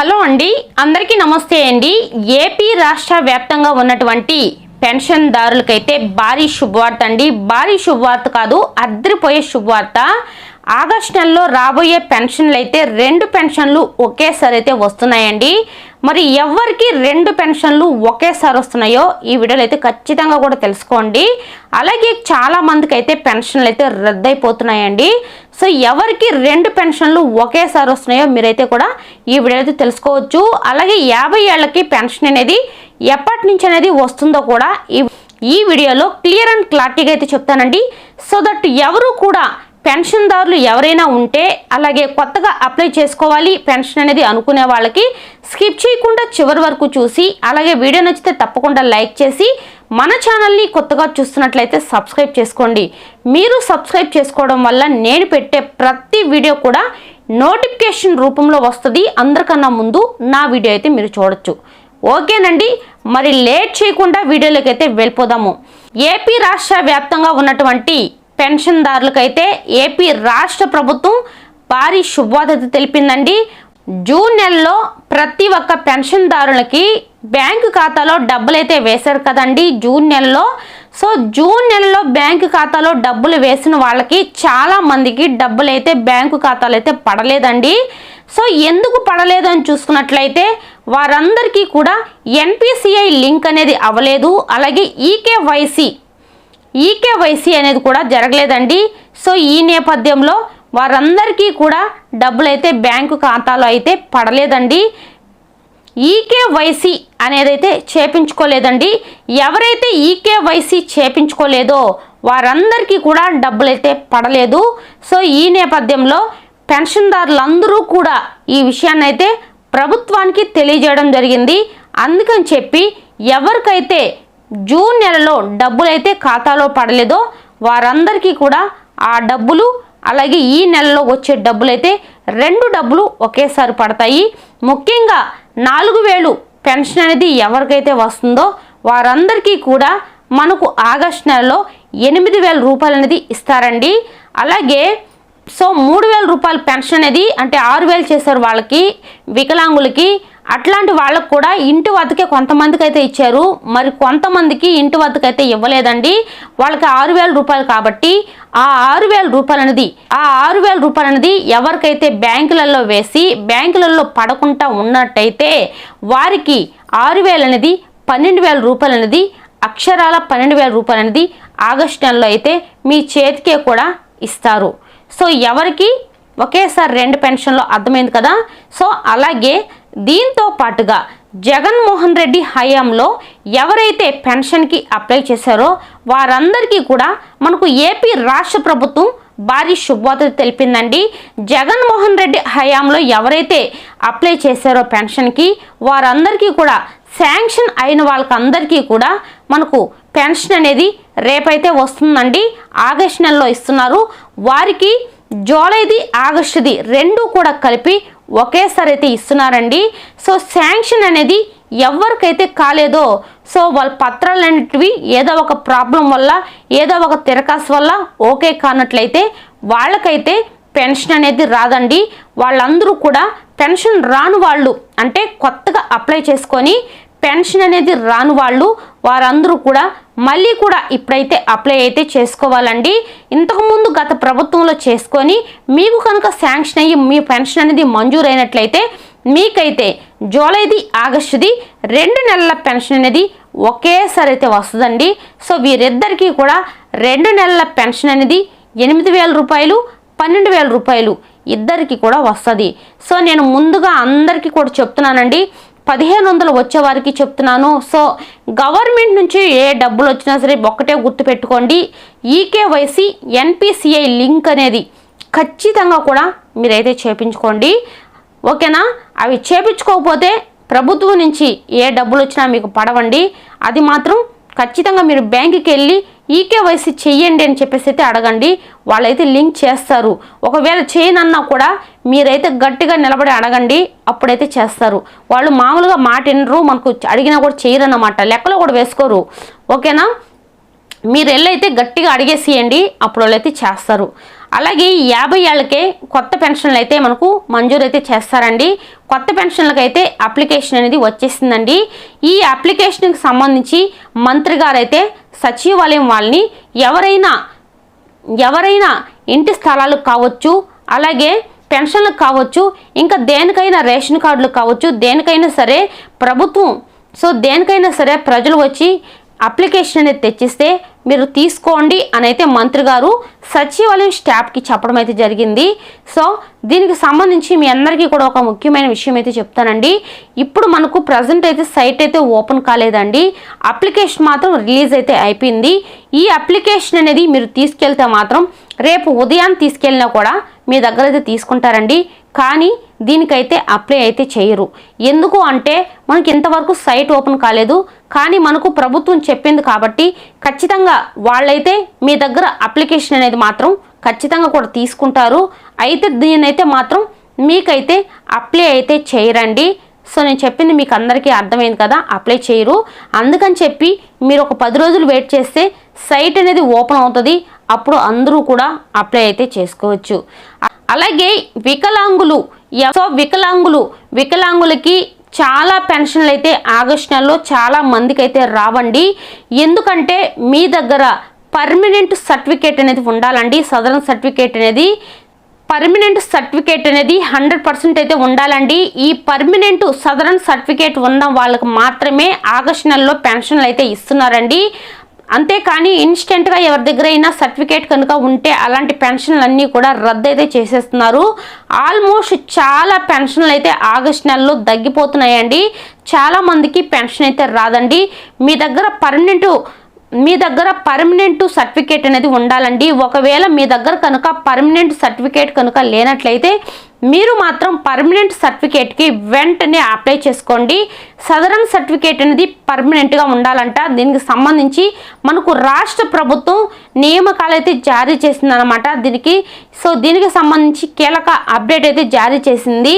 Hello అండి. అందరికీ నమస్తే అండి. ఏపీ రాష్ట్ర వ్యాప్తంగా ఉన్నటువంటి పెన్షన్దారులకైతే భారీ శుభవార్త అండి. భారీ శుభవార్త కాదు అద్దరిపోయే శుభవార్త. ఆగస్ట్ నెలలో రాబోయే పెన్షన్లు అయితే రెండు పెన్షన్లు ఒకేసారి అయితే వస్తున్నాయండి. మరి ఎవరికి రెండు పెన్షన్లు ఒకేసారి వస్తున్నాయో ఈ వీడియోలో అయితే ఖచ్చితంగా కూడా తెలుసుకోండి. అలాగే చాలా మందికి అయితే పెన్షన్లు అయితే రద్దయిపోతున్నాయండి. సో ఎవరికి రెండు పెన్షన్లు ఒకేసారి వస్తున్నాయో మీరైతే కూడా ఈ వీడియో అయితే తెలుసుకోవచ్చు. అలాగే యాభై ఏళ్ళకి పెన్షన్ అనేది ఎప్పటి నుంచి అనేది వస్తుందో కూడా ఈ ఈ వీడియోలో క్లియర్ అండ్ క్లారిటీగా అయితే చెప్తానండి. సో దట్ ఎవరు కూడా పెన్షన్దారులు ఎవరైనా ఉంటే అలాగే కొత్తగా అప్లై చేసుకోవాలి పెన్షన్ అనేది అనుకునే వాళ్ళకి స్కిప్ చేయకుండా చివరి వరకు చూసి అలాగే వీడియో నచ్చితే తప్పకుండా లైక్ చేసి మన ఛానల్ని కొత్తగా చూస్తున్నట్లయితే సబ్స్క్రైబ్ చేసుకోండి. మీరు సబ్స్క్రైబ్ చేసుకోవడం వల్ల నేను పెట్టే ప్రతి వీడియో కూడా నోటిఫికేషన్ రూపంలో వస్తుంది. అందరికన్నా ముందు నా వీడియో అయితే మీరు చూడొచ్చు. ఓకేనండి మరి లేట్ చేయకుండా వీడియోలోకి అయితే వెళ్ళిపోదాము. ఏపీ రాష్ట్ర వ్యాప్తంగా ఉన్నటువంటి పెన్షన్దారులకైతే ఏపీ రాష్ట్ర ప్రభుత్వం భారీ శుభవార్త తెలిపిందండి. జూన్ నెలలో ప్రతి ఒక్క పెన్షన్దారులకి బ్యాంకు ఖాతాలో డబ్బులు అయితే వేశారు కదండి జూన్ నెలలో. సో జూన్ నెలలో బ్యాంకు ఖాతాలో డబ్బులు వేసిన వాళ్ళకి చాలా మందికి డబ్బులు అయితే బ్యాంకు ఖాతాలు అయితే పడలేదండి. సో ఎందుకు పడలేదు అని చూసుకున్నట్లయితే వారందరికీ కూడా ఎన్పిసిఐ లింక్ అనేది అవ్వలేదు. అలాగే ఈకేవైసీ ఈకేవైసీ అనేది కూడా జరగలేదండి. సో ఈ నేపథ్యంలో వారందరికీ కూడా డబ్బులు అయితే బ్యాంకు ఖాతాలో అయితే పడలేదండి. ఈకేవైసీ అనేది అయితే చేపించుకోలేదండి. ఎవరైతే ఈకేవైసీ చేపించుకోలేదో వారందరికీ కూడా డబ్బులైతే పడలేదు. సో ఈ నేపథ్యంలో పెన్షన్దారులందరూ కూడా ఈ విషయాన్ని అయితే ప్రభుత్వానికి తెలియజేయడం జరిగింది. అందుకని చెప్పి ఎవరికైతే జూన్ నెలలో డబ్బులైతే ఖాతాలో పడలేదో వారందరికీ కూడా ఆ డబ్బులు అలాగే ఈ నెలలో వచ్చే డబ్బులైతే రెండు డబ్బులు ఒకేసారి పడతాయి. ముఖ్యంగా నాలుగు వేలు పెన్షన్ అనేది ఎవరికైతే వస్తుందో వారందరికీ కూడా మనకు ఆగస్ట్ నెలలో ఎనిమిది వేల రూపాయలు అనేది ఇస్తారండి. అలాగే సో మూడు వేల రూపాయల పెన్షన్ అనేది అంటే ఆరు వేలు చేశారు వాళ్ళకి వికలాంగులకి అట్లాంటి వాళ్ళకు కూడా ఇంటి వద్దకే కొంతమందికి అయితే ఇచ్చారు. మరి కొంతమందికి ఇంటి వద్దకు అయితే ఇవ్వలేదండి. వాళ్ళకి ఆరు వేల రూపాయలు కాబట్టి ఆ ఆరు వేల రూపాయలు అనేది ఆ ఆరు వేల రూపాయలు అనేది ఎవరికైతే బ్యాంకులలో వేసి బ్యాంకులలో పడకుండా ఉన్నట్టయితే వారికి ఆరు వేలు అనేది పన్నెండు వేల రూపాయలు అనేది అక్షరాల పన్నెండు వేల రూపాయలు అనేది ఆగస్టు నెలలో అయితే మీ చేతికే కూడా ఇస్తారు. సో ఎవరికి ఒకేసారి రెండు పెన్షన్లు అర్థమైంది కదా. సో అలాగే దీంతో పాటుగా జగన్మోహన్ రెడ్డి హయాంలో ఎవరైతే పెన్షన్కి అప్లై చేశారో వారందరికీ కూడా మనకు ఏపీ రాష్ట్ర ప్రభుత్వం భారీ శుభవార్త తెలిపిందండి. జగన్మోహన్ రెడ్డి హయాంలో ఎవరైతే అప్లై చేశారో పెన్షన్కి వారందరికీ కూడా శాంక్షన్ అయిన వాళ్ళకందరికీ కూడా మనకు పెన్షన్ అనేది రేపైతే వస్తుందండి. ఆగస్ట్ నెలలో ఇస్తున్నారు. వారికి జూలైది ఆగస్టుది రెండు కూడా కలిపి ఒకేసారి అయితే ఇస్తున్నారండి. సో శాంక్షన్ అనేది ఎవరికైతే కాలేదో సో వాళ్ళ పత్రాలు అనేటివి ఏదో ఒక ప్రాబ్లం వల్ల ఏదో ఒక తిరకాసు వల్ల ఓకే కానట్లయితే వాళ్ళకైతే పెన్షన్ అనేది రాదండి. వాళ్ళందరూ కూడా పెన్షన్ రాను వాళ్ళు అంటే కొత్తగా అప్లై చేసుకొని పెన్షన్ అనేది రాను వాళ్ళు వారందరూ కూడా మళ్ళీ కూడా ఇప్పుడైతే అప్లై అయితే చేసుకోవాలండి. ఇంతకుముందు గత ప్రభుత్వంలో చేసుకొని మీకు కనుక శాంక్షన్ అయ్యి మీ పెన్షన్ అనేది మంజూరైనట్లయితే మీకైతే జూలైది ఆగస్టుది రెండు నెలల పెన్షన్ అనేది ఒకేసారి అయితే వస్తుందండి. సో వీరిద్దరికీ కూడా రెండు నెలల పెన్షన్ అనేది ఎనిమిది వేల రూపాయలు పన్నెండు వేల రూపాయలు ఇద్దరికి కూడా వస్తుంది. సో నేను ముందుగా అందరికీ కూడా చెప్తున్నానండి పదిహేను వందలు వచ్చే వారికి చెప్తున్నాను. సో గవర్నమెంట్ నుంచి ఏ డబ్బులు వచ్చినా సరే ఒక్కటే గుర్తుపెట్టుకోండి ఈకేవైసీ ఎన్పిసిఐ లింక్ అనేది ఖచ్చితంగా కూడా మీరైతే చేపించుకోండి. ఓకేనా? అవి చేపించుకోకపోతే ప్రభుత్వం నుంచి ఏ డబ్బులు వచ్చినా మీకు పడవండి. అది మాత్రం ఖచ్చితంగా మీరు బ్యాంకుకి వెళ్ళి ఈకేవైసీ చెయ్యండి అని చెప్పేసి అయితే అడగండి. వాళ్ళైతే లింక్ చేస్తారు. ఒకవేళ చేయనన్నా కూడా మీరైతే గట్టిగా నిలబడి అడగండి. అప్పుడైతే చేస్తారు. వాళ్ళు మామూలుగా మాట వినరు మనకు అడిగినా కూడా చేయరన్నమాట. లెక్కలో కూడా వేసుకోరు. ఓకేనా? మీరు వెళ్ళైతే గట్టిగా అడిగేసేయండి. అప్పుడు వాళ్ళైతే చేస్తారు. అలాగే యాభై ఏళ్ళకే కొత్త పెన్షన్లు అయితే మనకు మంజూరు అయితే చేస్తారండి. కొత్త పెన్షన్లకు అయితే అప్లికేషన్ అనేది వచ్చేసిందండి. ఈ అప్లికేషన్కి సంబంధించి మంత్రి గారు అయితే సచివాలయం వాళ్ళని ఎవరైనా ఎవరైనా ఇంటి స్థలాలు కావచ్చు అలాగే పెన్షన్లకు కావచ్చు ఇంకా దేనికైనా రేషన్ కార్డులు కావచ్చు దేనికైనా సరే ప్రభుత్వం సో దేనికైనా సరే ప్రజలు వచ్చి అప్లికేషన్ అనేది తెచ్చిస్తే మీరు తీసుకోండి అని అయితే మంత్రి గారు సచివాలయం స్టాఫ్కి చెప్పడం అయితే జరిగింది. సో దీనికి సంబంధించి మీ అందరికీ కూడా ఒక ముఖ్యమైన విషయం అయితే చెప్తానండి. ఇప్పుడు మనకు ప్రజెంట్ అయితే సైట్ అయితే ఓపెన్ కాలేదండి. అప్లికేషన్ మాత్రం రిలీజ్ అయితే అయిపోయింది. ఈ అప్లికేషన్ అనేది మీరు తీసుకెళ్తే మాత్రం రేపు ఉదయాన్ని తీసుకెళ్ళినా కూడా మీ దగ్గర అయితే తీసుకుంటారండి. కానీ దీనికైతే అప్లై అయితే చేయరు. ఎందుకు అంటే మనకి ఇంతవరకు సైట్ ఓపెన్ కాలేదు. కానీ మనకు ప్రభుత్వం చెప్పింది కాబట్టి ఖచ్చితంగా వాళ్ళైతే మీ దగ్గర అప్లికేషన్ అనేది మాత్రం ఖచ్చితంగా కూడా తీసుకుంటారు. అయితే దీనైతే మాత్రం మీకైతే అప్లై అయితే చేయరండి. సో నేను చెప్పింది మీకు అందరికీ అర్థమైంది కదా అప్లై చేయరు. అందుకని చెప్పి మీరు ఒక పది రోజులు వెయిట్ చేస్తే సైట్ అనేది ఓపెన్ అవుతుంది. అప్పుడు అందరూ కూడా అప్లై అయితే చేసుకోవచ్చు. అలాగే వికలాంగులు ఎ- సో వికలాంగులు వికలాంగులకి చాలా పెన్షన్లు అయితే ఆగస్టు నెలలో చాలా మందికి అయితే రావండి. ఎందుకంటే మీ దగ్గర పర్మనెంట్ సర్టిఫికేట్ అనేది ఉండాలండి. సదరన్ సర్టిఫికేట్ అనేది పర్మనెంట్ సర్టిఫికేట్ అనేది హండ్రెడ్ పర్సెంట్ అయితే ఉండాలండి. ఈ పర్మనెంట్ సదరన్ సర్టిఫికేట్ ఉన్న వాళ్ళకి మాత్రమే ఆగస్టు నెలలో పెన్షన్లు అయితే ఇస్తున్నారండి. అంతేకాని ఇన్స్టెంట్గా ఎవరి దగ్గర అయినా సర్టిఫికేట్ కనుక ఉంటే అలాంటి పెన్షన్లు అన్నీ కూడా రద్దు అయితే చేసేస్తున్నారు. ఆల్మోస్ట్ చాలా పెన్షన్లు అయితే ఆగస్ట్ నెలలో తగ్గిపోతున్నాయండి. చాలా మందికి పెన్షన్ అయితే రాదండి. మీ దగ్గర పర్మనెంట్ మీ దగ్గర పర్మనెంట్ సర్టిఫికేట్ అనేది ఉండాలండి. ఒకవేళ మీ దగ్గర కనుక పర్మనెంట్ సర్టిఫికేట్ కనుక లేనట్లయితే మీరు మాత్రం పర్మనెంట్ సర్టిఫికేట్కి వెంటనే అప్లై చేసుకోండి. సదరన్ సర్టిఫికేట్ అనేది పర్మనెంట్గా ఉండాలంట. దీనికి సంబంధించి మనకు రాష్ట్ర ప్రభుత్వం నియామకాలు అయితే జారీ చేసిందనమాట దీనికి సో దీనికి సంబంధించి కీలక అప్డేట్ అయితే జారీ చేసింది.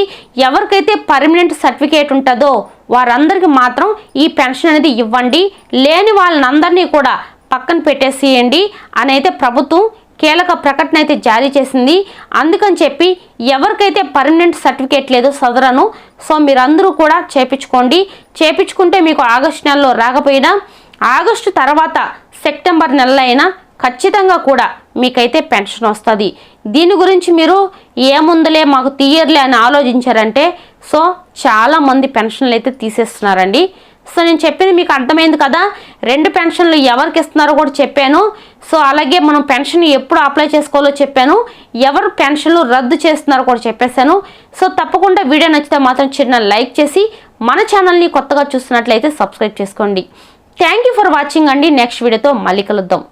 ఎవరికైతే పర్మనెంట్ సర్టిఫికేట్ ఉంటుందో వారందరికీ మాత్రం ఈ పెన్షన్ అనేది ఇవ్వండి. లేని వాళ్ళందరినీ కూడా పక్కన పెట్టేసేయండి అని అయితే ప్రభుత్వం కీలక ప్రకటన అయితే జారీ చేసింది. అందుకని చెప్పి ఎవరికైతే పర్మనెంట్ సర్టిఫికేట్ లేదో సదరను సో మీరందరూ కూడా చేపించుకోండి. చేపించుకుంటే మీకు ఆగస్టు నెలలో రాకపోయినా ఆగస్టు తర్వాత సెప్టెంబర్ నెలలో అయినా ఖచ్చితంగా కూడా మీకైతే పెన్షన్ వస్తుంది. దీని గురించి మీరు ఏముందులే మాకు తీయర్లే అని ఆలోచించారంటే సో చాలామంది పెన్షన్లు అయితే తీసేస్తున్నారండి. సో నేను చెప్పింది మీకు అర్థమైంది కదా? రెండు పెన్షన్లు ఎవరికి ఇస్తున్నారో కూడా చెప్పాను. సో అలాగే మనం పెన్షన్ ఎప్పుడు అప్లై చేసుకోవాలో చెప్పాను. ఎవరు పెన్షన్లు రద్దు చేస్తున్నారో కూడా చెప్పేశాను. సో తప్పకుండా వీడియో నచ్చితే మాత్రం చిన్న లైక్ చేసి మన ఛానల్ని కొత్తగా చూస్తున్నట్లయితే సబ్స్క్రైబ్ చేసుకోండి. థ్యాంక్ యూ ఫర్ వాచింగ్ అండి. నెక్స్ట్ వీడియోతో మళ్ళీ కలుద్దాం.